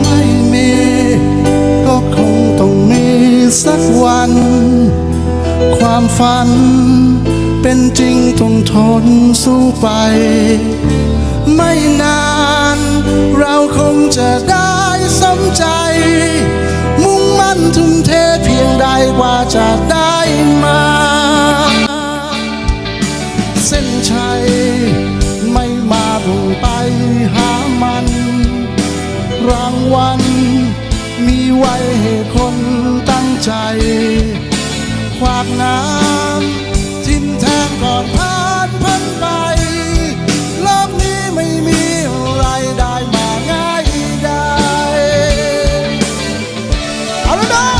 ไม่มี ก็คงต้องมีสักวัน ความฝัน เป็นจริงต้องทนสู้ไป ไม่นาน เราคงจะได้สมใจ มุ่งมั่นทุ่มเทเพียงใดกว่าจะได้มา เส้นชัย รางวัล มีไว้ให้คนตั้งใจควากน้ำทิมแทงก่อนผ่านพันไปโลกนี้ไม่มีอะไรได้มาง่ายได้เอาละ